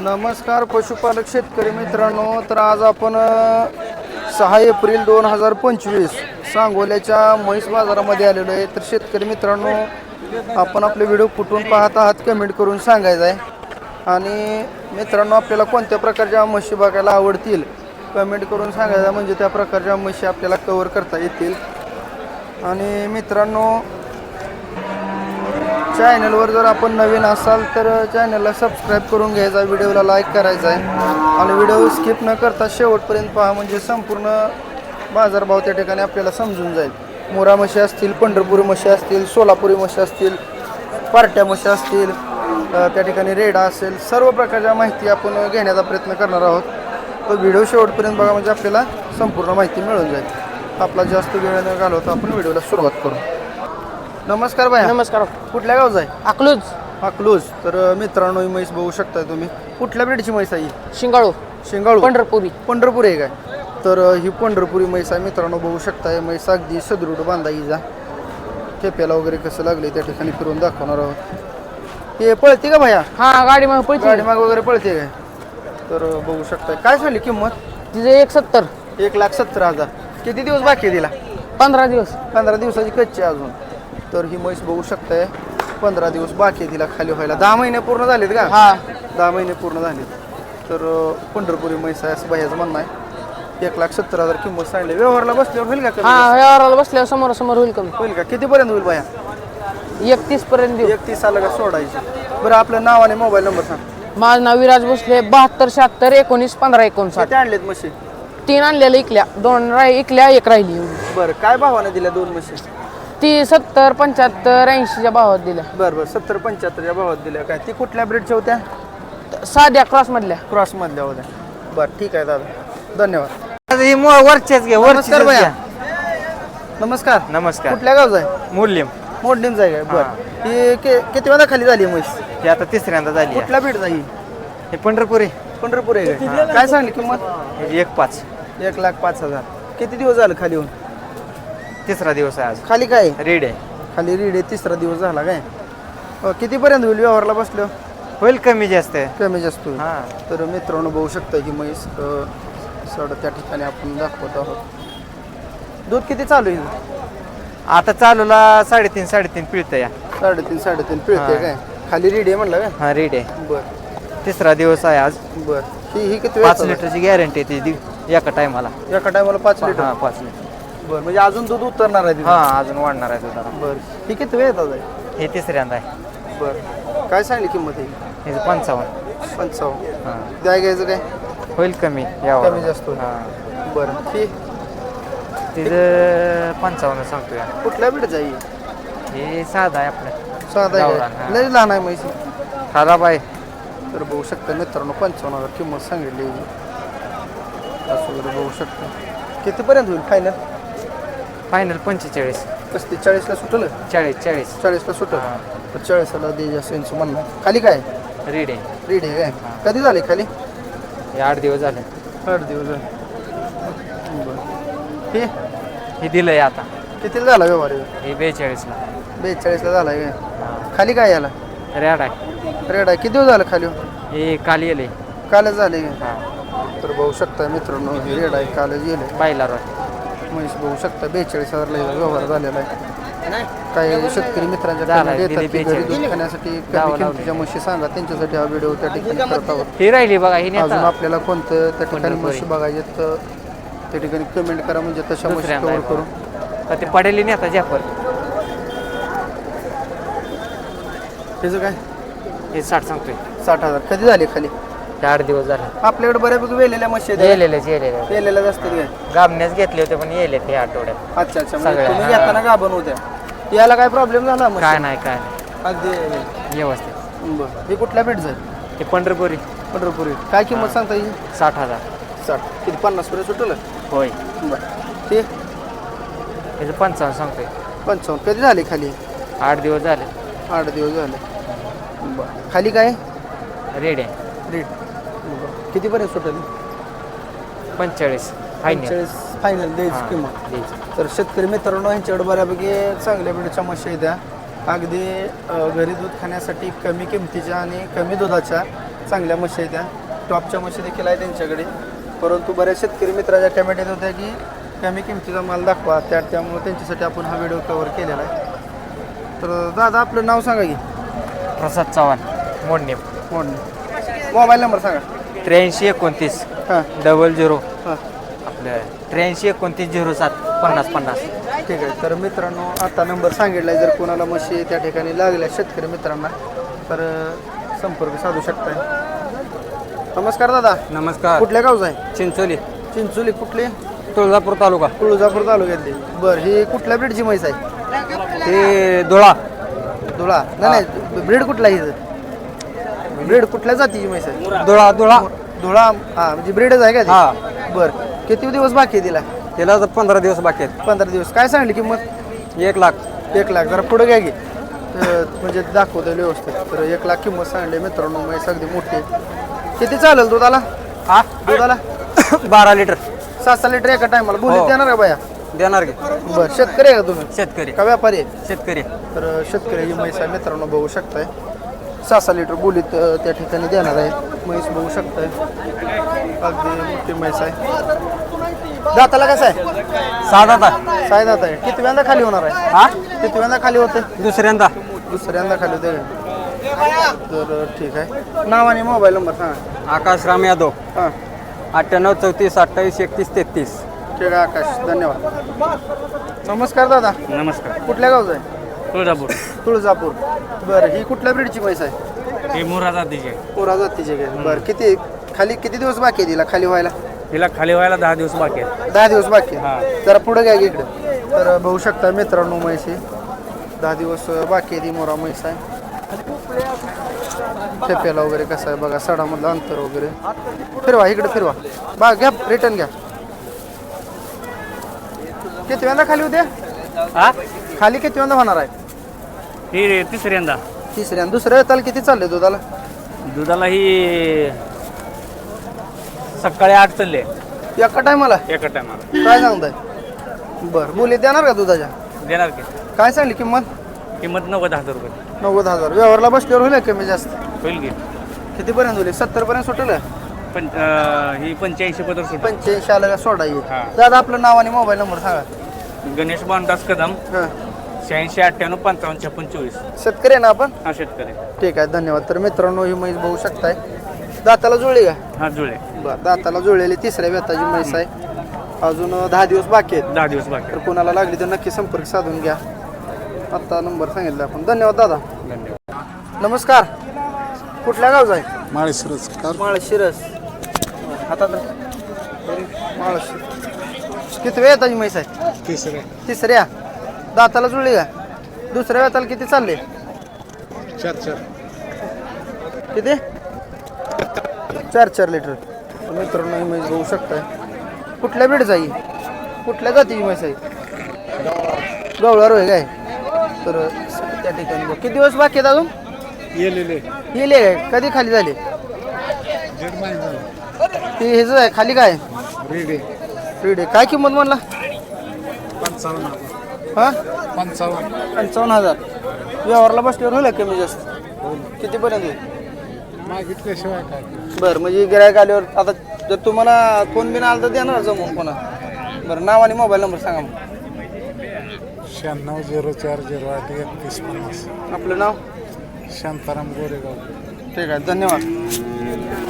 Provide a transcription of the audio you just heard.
नमस्कार पशुपालक शेतकरी मित्रांनो. तर आज आपण अ, सहा एप्रिल दोन हजार पंचवीस सांगोल्याच्या म्हैस बाजारामध्ये आलेलो आहे. तर शेतकरी मित्रांनो आपण आपले व्हिडिओ कुठून पाहत आहात कमेंट करून सांगायचं आहे. आणि मित्रांनो आपल्याला कोणत्या प्रकारच्या म्हशी बघायला आवडतील कमेंट करून सांगायचं म्हणजे त्या प्रकारच्या म्हशी आपल्याला कवर करता येतील. आणि मित्रांनो चॅनलवर जर आपण नवीन असाल तर चॅनलला सबस्क्राईब करून घ्यायचा व्हिडिओला लाईक करायचा आहे. आणि व्हिडिओ स्किप न करता शेवटपर्यंत पहा म्हणजे संपूर्ण बाजारभाव त्या ठिकाणी आपल्याला समजून जाईल. मोरा म्हशी असतील पंढरपुरी म्हशी असतील सोलापुरी म्हशी असतील पार्ट्या म्हशी असतील त्या ठिकाणी रेडा असेल सर्व प्रकारच्या माहिती आपण घेण्याचा प्रयत्न करणार आहोत. तो व्हिडिओ शेवटपर्यंत बघा म्हणजे आपल्याला संपूर्ण माहिती मिळून जाईल. आपला जास्त वेळ न घालवता आपण व्हिडिओला सुरुवात करू. नमस्कार भाई नमस्कार. कुठल्या गावचा आहे? अकलूज. अकलूज. तर मित्रांनो ही म्हैस बघू शकताय तुम्ही. कुठल्या ब्रीडची म्हैस आहे ही? शिंगाळू. शेंगाळू. पंढरपुरी. पंढरपूर आहे काय? तर ही पंढरपुरी म्हैस आहे. मित्रांनो बघू शकताय. म्हैस अगदी सदृढ बांधा जा ठेप्याला वगैरे कसं लागले त्या ठिकाणी फिरून दाखवणार आहोत. हे पळते का भया? हा गाडी मग पळते. गाडी माग वगैरे पळते काय? तर बघू शकताय. काय झाली किंमत? तिचे एक सत्तर. एक लाख सत्तर हजार. किती दिवस बाकी आहे तिला? पंधरा दिवस. पंधरा दिवसाची कच्ची आहे अजून. तर ही म्हैस बघू शकताय. पंधरा दिवस बाकी आहे तिला खाली व्हायला. दहा महिने पूर्ण झालेत का? हा. दहा महिने पूर्ण झाले तर पंढरपुरी म्हैस आहे असं बाह्याचं म्हणणं आहे. एक लाख सत्तर हजार किंमत सांगली व्यवहारला बसल्यावर होईल का कमी? हा व्यवहाराला बसल्यावर समोर समोर होईल कमी. होईल का? कितीपर्यंत होईल बाया एकतीस पर्यंत देऊ. एकतीस आलं का सोडायची? बरं आपलं नाव आणि मोबाईल नंबर सांग. माझं नाव विराज भोसले बहात्तर शहात्तर एकोणीस पंधरा एकोणसाठ. किती आणलेत म्हशी? तीन आणलेल्या इकल्या. दोन राही इकल्या एक राहिली. एवढी. बरं काय भावाने दिल्या दोन म्हशी? ती सत्तर पंच्याहत्तर ऐंशीच्या भावात दिल्या. बरं बरं सत्तर पंच्याहत्तर या भावात दिल्या. काय ती कुठल्या ब्रेडच्या होत्या? त- साध्या क्रॉस मधल्या. क्रॉसमधल्या होत्या. बरं ठीक आहे दादा. धन्यवाद. ही मो- वरच्याच घ्या वरचीच नमस्कार भैया. घ्या. नमस्कार. नमस्कार. कुठल्या गावचा आहे? मूल्यम मोडणीच आहे काय? बरं. ही कि- किती वेळा खाली झाली म्हैस? ही आता तिसऱ्यांदा झाली आहे. कुठल्या ब्रेडचा ही? हे पंढरपुरी. पंढरपूर आहे काय? काय सांगली किंमत? एक पाच. एक लाख पाच हजार. किती दिवस झालं खाली होऊन तिसरा दिवस आहे आज. खाली काय? रेड आहे. खाली रीड आहे तिसरा दिवस झाला काय? अ, कितीपर्यंत होईल व्यवहारला बसलो? होईल कमी जास्त. आहे कमी जास्त होईल. हा. तर मित्रांनो बघू शकता ही म्हैस अ, सड त्या ठिकाणी आपण दाखवत आहोत. दूध किती चालू आहे? आता चालूला साडेतीन साडेतीन पिळतं या साडेतीन साडेतीन पिळते हा. काय? खाली रीड आहे म्हणलं काय? हा रेड आहे. बर. तिसरा दिवस आहे आज. बर. ही ही किती पाच लिटरची गॅरंटी आहे ती एका टायमाला. एका टायमाला पाच लिटर. हा पाच लिटर. बर म्हणजे अजून दूध उतरणार आहे हा तिथं? अजून वाढणार आहे तुझा बर. ही किती वेळ येतात? आहे हे तिसऱ्यांदा आहे. बर. काय सांगली किंमत आहे? हे पंचावन्न. पंचावन्न. हा. द्याय घ्यायचं काय? होईल कमी यावर कमी जास्त होईल. हा. बरं. ही? तिथं पंचावन्न सांगतो या कुठल्या बीड जाईल हे साधा आहे आपलं. साधा आहे गावरान, काय? हा. लय लहान आहे म्हैसी. खराब आहे. तर बघू शकता मित्रांनो पंचावन्न हजार किंमत सांगितली. आहे. असं वगैरे बघू शकता. कितीपर्यंत होईल फायनल फायनल पंचेचाळीस. पस्तीस चाळीसला सुटलं? चाळीस चाळीस. चाळीसला सुटलं? हा. तर चाळीसला दे जास्त यांचं म्हणणं. आहे. खाली काय? रेड आहे रेडी आहे काय? कधी झाले खाली? हे आठ दिवस झाले. आठ दिवस झाले. बरं हे? हे दिलंय आता. कितीला झाला व्यवहार हे? हे बेचाळीसला. बेचाळीसला झाला काय? खाली काय याला? रेड आहे. रेड आहे. किती दिवस झालं खाली? हे काल येले कालच झाले. काय हा. तर बघू शकता मित्रांनो हे रेड आहे. कालच गेले. बायला रोय म्हैस बघू शकता? बेचाळीस हजारला याचा व्यवहार झालेला आहे. काही शेतकरी मित्रांच्या येतात दिली की घरी 42. दूध खाण्यासाठी किमतीच्या म्हशी सांगा त्यांच्यासाठी हा व्हिडिओ त्या ठिकाणी करत आहोत. ही राहिली बघा ही अजून नेता आपल्याला कोणतं त्या ठिकाणी पंढरपुरी. म्हशी बघायचे तर त्या ठिकाणी कमेंट करा म्हणजे तशा म्हशी दुसऱ्यांदा कव्हर आहे करू. का ते पडेली नेता जाफर त्याचं काय? हे साठ सांगतोय. साठ हजार. कधी झाले खाली? आठ दिवस झाले. आपल्याकडे बऱ्यापैकी वेलेल्या म्हशी आहेत. असतात काय? गाबण्याच घेतले होते पण येले ते आठवड्यात. अच्छा अच्छा. म्हणजे सगळ्या, तुम्ही. घेताना गाभण होत्या. याला काय प्रॉब्लेम झाला म्हशी? काय नाही काय नाही. अगदी व्यवस्थित. बरं. हे कुठल्या बीट जाईल हे पंढरपुरी. पंढरपुरी. काय किंमत सांगता येईल? साठ हजार. साठ. किती? पन्नास पर्यंत सुटलं? होय. बरं. ते? त्याचं पंचावन्न सांगतोय. पंचावन्न. कधी झाले खाली? आठ दिवस झाले. आठ दिवस झाले. बरं. खाली काय? रेड आहे. रेट कितीपर्यंत सुटेल? पंचेचाळीस. फायनल पंचेचाळीस फायनल द्यायची किंमत. द्यायची तर शेतकरी मित्रांनो यांच्याकडे बऱ्यापैकी चांगल्या ब्रीडच्या म्हशी आहेत त्या. अगदी अ, घरी दूध खाण्यासाठी कमी किमतीच्या आणि कमी दुधाच्या चांगल्या म्हशी आहेत त्या टॉपच्या म्हशी देखील आहे त्यांच्याकडे. परंतु बऱ्याच शेतकरी मित्राच्या कमेंट येत होत्या की कमी किमतीचा माल दाखवा. त्या त्यामुळे त्यांच्यासाठी आपण हा व्हिडिओ कव्हर केलेला आहे. तर दादा आपलं नाव सांगा की. प्रसाद चव्हाण मोडणे. मोडणे. मोबाईल नंबर सांगा. त्र्याऐंशी एकोणतीस. हां. डबल झिरो हां. आपलं त्र्याऐंशी एकोणतीस झिरो सात पन्नास पन्नास. ठीक आहे तर मित्रांनो आता नंबर सांगितला आहे जर कोणाला म्हशी त्या ठिकाणी लागल्या शेतकरी मित्रांना तर अं, संपर्क साधू शकताय. नमस्कार दादा. नमस्कार. कुठल्या गावचा आहे? चिंचोली. चिंचोली कुठली? तुळजापूर तालुका. तुळजापूर तालुक्यातली. बरं ही कुठल्या ब्रीडची म्हैस आहे? ते धुळा. धुळा. नाही नाही ब्रीड कुठला आहे ब्रीड कुठल्या जातीची म्हैस आहे? धुळा धुळा. धुळा हा म्हणजे ब्रीडच आहे का ती? हा. बरं. किती दिवस बाकी आहे तिला? तर पंधरा दिवस बाकी पंधरा दिवस. काय सांगली किंमत? आहेत एक लाख. एक लाख. जरा पुढे घ्या की. तर म्हणजे दाखवतं व्यवस्थित. तर एक लाख किंमत सांगली मित्रांनो. म्हैस अगदी मोठी आहे. किती चालेल दुधाला? हा? दुधाला? बारा लिटर. सात सहा लिटर एका टायमाला. बोलीत हो. देणार का बाया? देणार की. बरं. शेतकरी आहे का तुम्ही? शेतकरी. का व्यापारी आहे? शेतकरी तर शेतकरी ही म्हैस आहे मित्रांनो. बघू शकताय. सहा सहा लिटर बोलीत अ, त्या ठिकाणी देणार आहे. म्हैस बघू शकताय. अगदी मोठी म्हैस आहे. दाताला कसं आहे? सात आता साय दात आहे. किती वेळा खाली होणार आहे? हा? किती वेळा खाली होते? दुसऱ्यांदा. दुसऱ्यांदा खाली होते? तर ठीक आहे. नाव आणि मोबाईल नंबर सांगा. आकाश राम यादव. हां. अठ्ठ्याण्णव चौतीस अठ्ठावीस एकतीस तेहतीस. ठीक आहे आकाश. धन्यवाद. नमस्कार दादा. नमस्कार. कुठल्या गावचं आहे? तुळजापूर. तुळजापूर. बरं ही कुठल्या ब्रीडची म्हैस आहे? हे मोरा जातीचे. पोरा जातीचे काय? बरं किती खाली किती दिवस बाकी आहे तिला? खाली व्हायला? तिला खाली व्हायला दहा दिवस बाकी आहेत. दहा दिवस बाकी आहे. हा. जरा पुढे घ्या की इकडे. तर बघू शकता मित्रांनो म्हैस आहे दहा दिवस बाकी आहे ती मोरा म्हैस आहे. ठेप्याला वगैरे कसं आहे? बघा सडामधलं अंतर वगैरे. फिरवा इकडे फिरवा. बा घ्या रिटर्न घ्या. किती वेळा खाली होते हा? खाली किती वेळा होणार आहे? ही तिसऱ्यांदा. तिसऱ्या आणि दुसऱ्या वेळेला किती चालले दुधाला? दुधाला ही सकाळी आठ चालले. एका टायमाला? एका टायमाला. काय सांगताय? बरं बोली देणार का दुधाच्या? देणार की. काय सांगली किंमत? किंमत नव्वद हजार रुपये. नव्वद हजार. व्यवहारला बसल्यावर होईल का कमी जास्त? होईल की. कितीपर्यंत होईल? सत्तर पर्यंत सुटेल? पण अं, ही पंच्याऐंशी पदर सुट पंच्याऐंशी आलं का सोडा येईल हा. दादा आपलं नाव आणि मोबाईल नंबर सांगा. गणेश बांधास कदम. हां. शहाऐंशी अठ्ठ्याण्णव पंचावन्न छप्पन चोवीस. शेतकरी आहे ना आपण? हा शेतकरी. ठीक आहे धन्यवाद. तर मित्रांनो ही म्हैस बघू शकताय. दाताला जुळली का? हा जुळे बरं दाताला जुळलेली तिसऱ्या व्यताची म्हैस आहे. अजून दहा दिवस बाकी आहेत. दहा दिवस बाकी तर कोणाला लागली तर नक्की संपर्क साधून घ्या. आत्ता नंबर सांगितला आपण. धन्यवाद दादा. धन्यवाद. नमस्कार. कुठल्या गावचा आहे? माळशिरस माळशिरस. हातात माळशिरस. किती वेळ येताची म्हैस आहे? तिसरे तिसऱ्या. दाताला जुळली का दुसऱ्या वेताला किती चालले? चार चार. किती? चार चार लिटर. तर मित्रांनो ही म्हैस बघू शकताय. कुठल्या बीड जाई कुठल्या जातीची म्हैस आहे? गवळार होय काय? तर त्या ठिकाणी बघ. किती दिवस बाकी आहेत अजून? येलेले. काय कधी खाली झाली? ती हेच आहे. खाली काय? रेडे. फ्रीड आहे काय किंमत म्हणला? पंचावन्न. हां? पंचावन्न. पंचावन्न हजार. व्यवहारला बसल्यावर होईल का कमी जास्त? कितीपर्यंत होईल? मागितल्याशिवाय काय? बरं म्हणजे गिरायक आल्यावर आता जर तुम्हाला फोन बिन आला तर देणार जमून कोणा बरं नाव आणि मोबाईल नंबर सांगा मग. शहाण्णव झिरो चार झिरो आठ एकतीस पन्नास. आपलं नाव? शांताराम गोरेगाव. ठीक आहे धन्यवाद.